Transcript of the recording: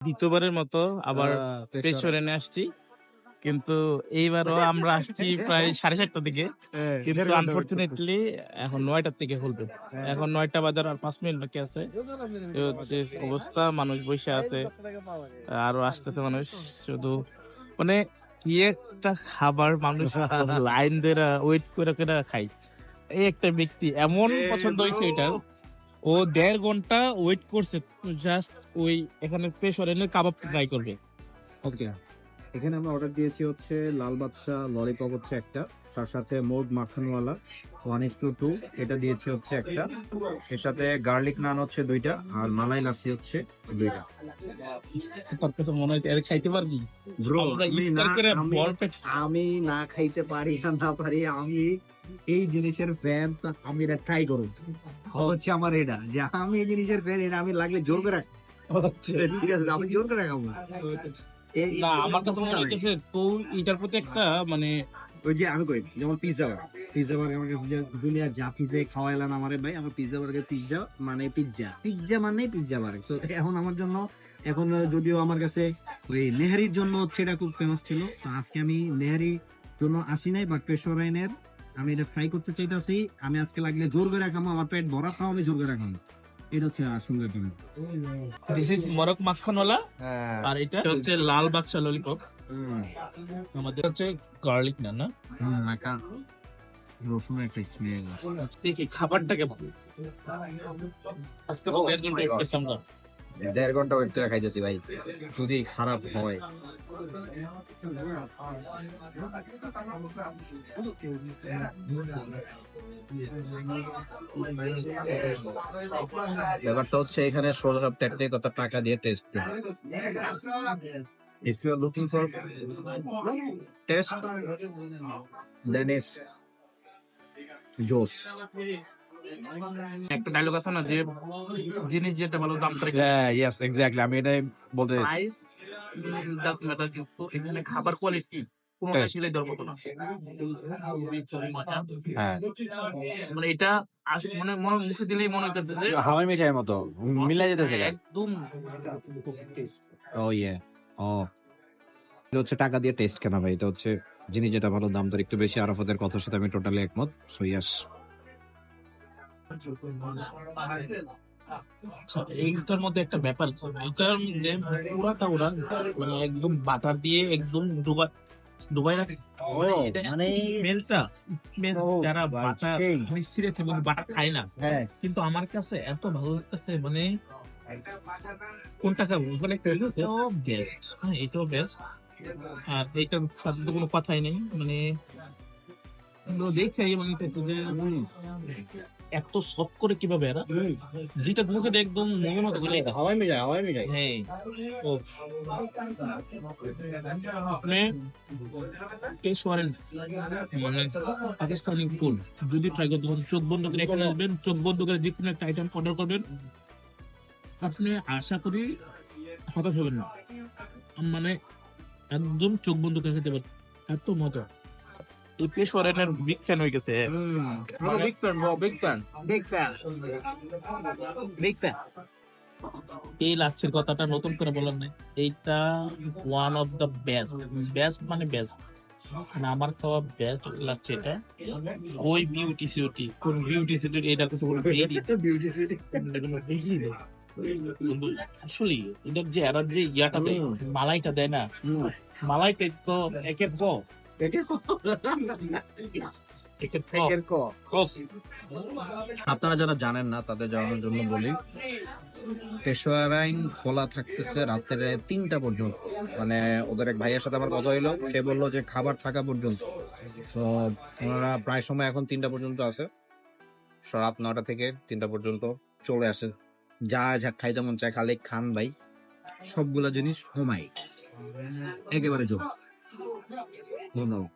দ্বিতীয়বারের মতো আবার পেশোয়ার। পেশোরেনে আসছি। কিন্তু এইবারও আমরা আসছি প্রায় সাড়ে সাতটার দিকে। কিন্তু আনফর্চুনেটলি এখন নয়টার থেকে খুলবে। হ্যাঁ। এখন নয়টা বাজার আর পাঁচ মিনিট বাকি আছে। হচ্ছে অবস্থা মানুষ বসে আছে আরও আসতেছে মানুষ। শুধু মানে কি একটা খাবার মানুষ লাইন ধরে ওয়েট করে করে খাই এই একটা ব্যক্তি এমন পছন্দ হয়েছে এটা। ও দেড় ঘণ্টা ওয়েট করছে জাস্ট ওই এখানে পেশরেনের কাবাব ট্রাই করবে। ওকে এখানে আমরা অর্ডার দিয়েছি হচ্ছে লাল বাদশা ললিপপ হচ্ছে একটা তার সাথে মোড মাখনওয়ালা ওয়ান ইস টু টু এটা দিয়েছি হচ্ছে একটা। এর সাথে গার্লিক নান হচ্ছে দুইটা আর মালাই লাসি হচ্ছে দুইটা। তোর কাছে মনে হয় এর খাইতে পারবি। ব্রো আমি না খাইতে পারি না পারি আমি এই জিনিসের ফ্যান তো আমি এটা ট্রাই করব হচ্ছে আমার এটা যে আমি এই জিনিসের ফ্যান এটা আমি লাগলে জোর করে ঠিক আছে আমি জোর করে রাখাবো। না আমার কাছে মনে হইতেছে তো এটার প্রতি একটা মানে ওই যে আমি কই যেমন পিৎজা পিৎজা বার্গার আমার কাছে দুনিয়া যা পিৎজা খাওয়াইলেন আমারে ভাই আমার পিৎজা বার্গার পিৎজা মানে পিৎজা পিৎজা মানে পিৎজা তো এখন আমার জন্য এখন যদিও আমার কাছে ওই নেহারির জন্য হচ্ছে এটা খুব ফেমাস ছিল। তো আজকে আমি নেহারি জন্য আসি নাই বাট পেশোরাইনের আমি এটা ট্রাই করতে চাইতাছি আমি আজকে লাগলে জোর করে রাখাবো আমার পেট ভরা খাও আমি জোর করে রাখাবো এটা হচ্ছে আসলে তুমি দিস ইজ মরক মাখনওয়ালা হ্যাঁ। আর এটা হচ্ছে লাল বাদশা ললিপপ আমাদের হচ্ছে গার্লিক না? না নাকা রসুনের একটা স্মেল দেখি খাবারটা কেমন? আজকে ঘণ্টা wait করছি আমরা। দেড় ঘণ্টা ওয়েট করে খাইতেছি ভাই। যদি খারাপ হয়। ব্যাপারটা হচ্ছে এখানে সোজা টেকনিক কত টাকা দিয়ে taste If you are looking for taste, then Joss. একটা ডায়লগ আছে না যে জিনিস যেটা ভালো দাম তার yes, exactly. আমি এটাই বলতে প্রাইস ডাজ ম্যাটার কিন্তু এখানে খাবার কোয়ালিটি না। হ্যাঁ। মানে এটা মানে মনে মুখে দিলেই মনে হইতেছে হাওয়াই মিঠাইয়ের মতো মিলাই যেতে একদম ও ইয়ে ও। এটা হচ্ছে টাকা দিয়ে টেস্ট কেনা ভাই এটা হচ্ছে জিনিস যেটা ভালো দাম তার একটু বেশি আরাফাতের কথার সাথে আমি টোটালি একমত সো ইয়াস এইটার মধ্যে একটা ব্যাপার। এটার পুরাটা ওরা মানে একদম বাটার দিয়ে একদম ডুবা ডুবাই রাখে। মানে যারা। মানে বাটার খায় না। হ্যাঁ। কিন্তু আমার কাছে এত ভালো লাগতেছে মানে কোনটা খাব? মানে এটাও বেস্ট হ্যাঁ এটাও বেস্ট আর এইটার সাথে তো কোনো কথাই নেই মানে দেখে মানে এত সফট করে কীভাবে এরা? যেটা মুখে একদম মনের মতো করে। হাওয়াই মিঠাই হাওয়াই মিঠাই। হ্যাঁ। ও আপনি করেন। মানে পাকিস্তানি ফুড যদি ট্রাই করতে পারেন চোখ বন্ধ করে এখানে আসবেন চোখ বন্ধ করে যে কোনো একটা আইটেম অর্ডার করবেন। আপনি আশা করি হতাশ হবেন না। মানে একদম চোখ বন্ধ করে খেতে পারেন এত মজা। বিগ ফ্যান হয়ে গেছে। Big fan big fan big fan big fan এই লাচ্ছের কথাটা নতুন করে বলার নাই। এইটা one of the best best মানে বেস্ট মানে আমার খাওয়া বেস্ট লাগছে এটা। ওই বিউটি সিউটি কোন বিউটি সিউটি এটার কাছে কোনো বিউটি সিটি আসলে এটার যে এরার যে ইয়াটা দেয় মালাইটা দেয় না? মালাইটা তো একের প একের প একের ক আপনারা যারা জানেন না, তাদের জানানোর জন্য বলি পেশোয়ারাইন খোলা থাকতেছে রাত্রে তিনটা পর্যন্ত। মানে ওদের এক ভাইয়ের সাথে আমার কথা হইল, সে বলল যে খাবার থাকা পর্যন্ত। তো ওনারা প্রায় সময় এখন তিনটা পর্যন্ত আছে। রাত নটা থেকে তিনটা পর্যন্ত চলে আসে। যা যা খাইতে মন চায় খালি খান ভাই। সবগুলা জিনিস হোমাই একেবারে জোর। No, no.